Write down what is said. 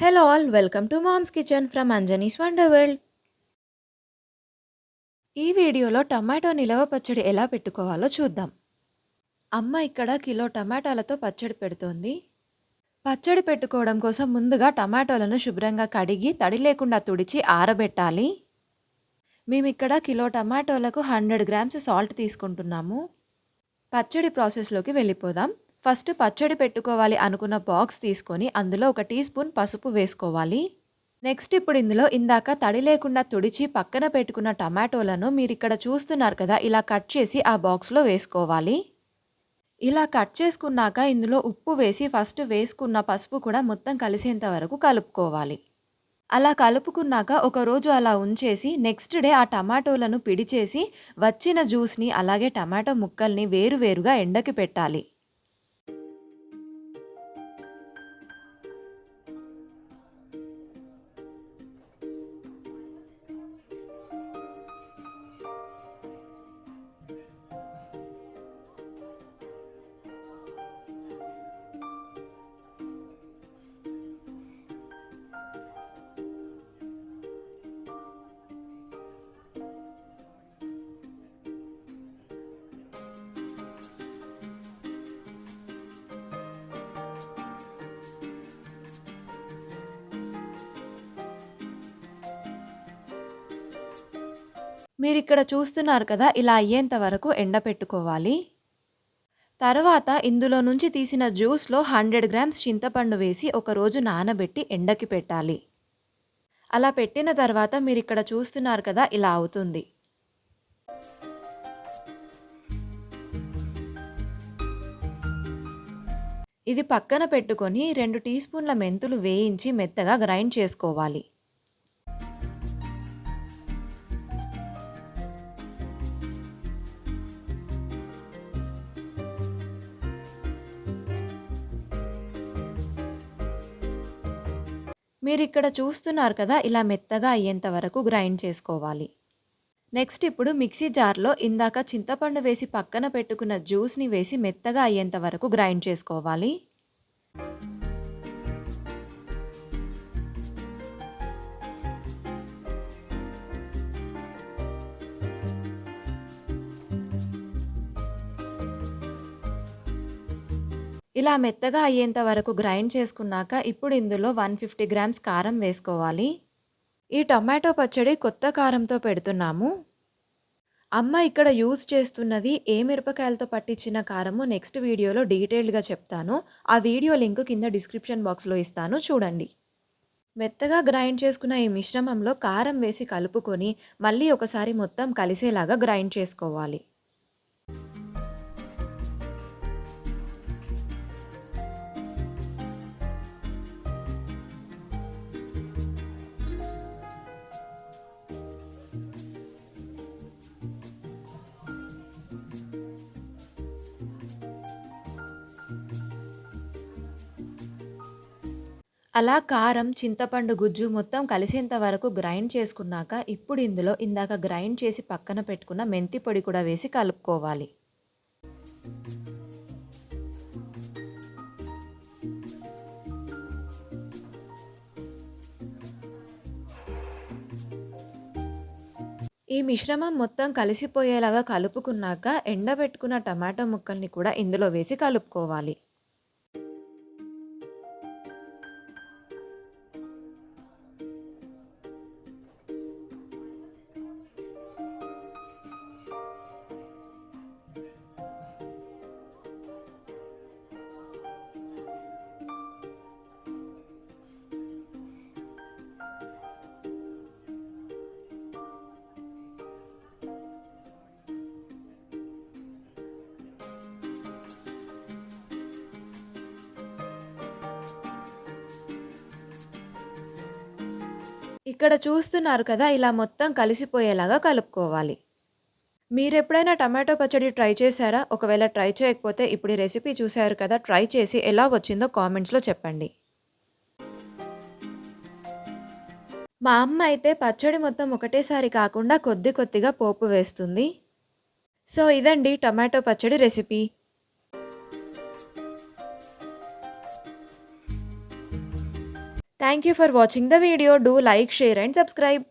Hello all welcome to mom's kitchen from Anjani's wonder world ఈ వీడియోలో tomato నిలవ పచ్చడి ఎలా పెట్టుకోవాలో చూద్దాం. అమ్మ ఇక్కడ కిలో టమాటాలతో పచ్చడి పెడుతోంది. పచ్చడి పెట్టుకోవడం కోసం ముందుగా టమాటోలను శుభ్రంగా కడిగి తడి లేకుండా తుడిచి ఆరబెట్టాలి. మేము ఇక్కడ కిలో టమాటోలకు హండ్రెడ్ గ్రామ్స్ సాల్ట్ తీసుకుంటున్నాము. పచ్చడి ప్రాసెస్లోకి వెళ్ళిపోదాం. ఫస్ట్ పచ్చడి పెట్టుకోవాలి అనుకున్న బాక్స్ తీసుకొని అందులో ఒక టీ స్పూన్ పసుపు వేసుకోవాలి. నెక్స్ట్ ఇప్పుడు ఇందులో ఇందాక తడి లేకుండా తుడిచి పక్కన పెట్టుకున్న టమాటోలను మీరు ఇక్కడ చూస్తున్నారు కదా ఇలా కట్ చేసి ఆ బాక్స్లో వేసుకోవాలి. ఇలా కట్ చేసుకున్నాక ఇందులో ఉప్పు వేసి ఫస్ట్ వేసుకున్న పసుపు కూడా మొత్తం కలిసేంత వరకు కలుపుకోవాలి. అలా కలుపుకున్నాక ఒక రోజు అలా ఉంచేసి నెక్స్ట్ డే ఆ టమాటోలను పిడిచేసి వచ్చిన జ్యూస్ని అలాగే టమాటో ముక్కల్ని వేరువేరుగా ఎండకి పెట్టాలి. మీరు ఇక్కడ చూస్తున్నారు కదా ఇలా అయ్యేంత వరకు ఎండపెట్టుకోవాలి తర్వాత ఇందులో నుంచి తీసిన జ్యూస్లో హండ్రెడ్ గ్రామ్స్ చింతపండు వేసి ఒకరోజు నానబెట్టి ఎండకి పెట్టాలి. అలా పెట్టిన తర్వాత మీరు ఇక్కడ చూస్తున్నారు కదా ఇలా అవుతుంది. ఇది పక్కన పెట్టుకొని రెండు టీ స్పూన్ల మెంతులు వేయించి మెత్తగా గ్రైండ్ చేసుకోవాలి. మీరు ఇక్కడ చూస్తున్నారు కదా ఇలా మెత్తగా అయ్యేంత వరకు గ్రైండ్ చేసుకోవాలి. నెక్స్ట్ ఇప్పుడు మిక్సీ జార్లో ఇందాక చింతపండు వేసి పక్కన పెట్టుకున్న జ్యూస్ని వేసి మెత్తగా అయ్యేంత వరకు గ్రైండ్ చేసుకోవాలి. ఇలా మెత్తగా అయ్యేంత వరకు గ్రైండ్ చేసుకున్నాక ఇప్పుడు ఇందులో వన్ ఫిఫ్టీ గ్రామ్స్ కారం వేసుకోవాలి. ఈ టొమాటో పచ్చడి కొత్త కారంతో పెడుతున్నాము. అమ్మ ఇక్కడ యూజ్ చేస్తున్నది ఏ మిరపకాయలతో పట్టించిన కారము నెక్స్ట్ వీడియోలో డీటెయిల్డ్గా చెప్తాను. ఆ వీడియో లింక్ కింద డిస్క్రిప్షన్ బాక్స్లో ఇస్తాను చూడండి. మెత్తగా గ్రైండ్ చేసుకున్న ఈ మిశ్రమంలో కారం వేసి కలుపుకొని మళ్ళీ ఒకసారి మొత్తం కలిసేలాగా గ్రైండ్ చేసుకోవాలి. అలా కారం చింతపండు గుజ్జు మొత్తం కలిసేంత వరకు గ్రైండ్ చేసుకున్నాక ఇప్పుడు ఇందులో ఇందాక గ్రైండ్ చేసి పక్కన పెట్టుకున్న మెంతి పొడి కూడా వేసి కలుపుకోవాలి. ఈ మిశ్రమం మొత్తం కలిసిపోయేలాగా కలుపుకున్నాక ఎండబెట్టుకున్న టమాటో ముక్కల్ని కూడా ఇందులో వేసి కలుపుకోవాలి. ఇక్కడ చూస్తున్నారు కదా ఇలా మొత్తం కలిసిపోయేలాగా కలుపుకోవాలి. మీరు ఎప్పుడైనా టమాటో పచ్చడి ట్రై చేశారా? ఒకవేళ ట్రై చేయకపోతే ఇప్పుడు ఈ రెసిపీ చూశారు కదా ట్రై చేసి ఎలా వచ్చిందో కామెంట్స్లో చెప్పండి. మా అమ్మ అయితే పచ్చడి మొత్తం ఒకటేసారి కాకుండా కొద్ది కొద్దిగా పోపు వేస్తుంది. సో ఇదండి టమాటో పచ్చడి recipe. Thank you for watching the video. Do like, share and subscribe.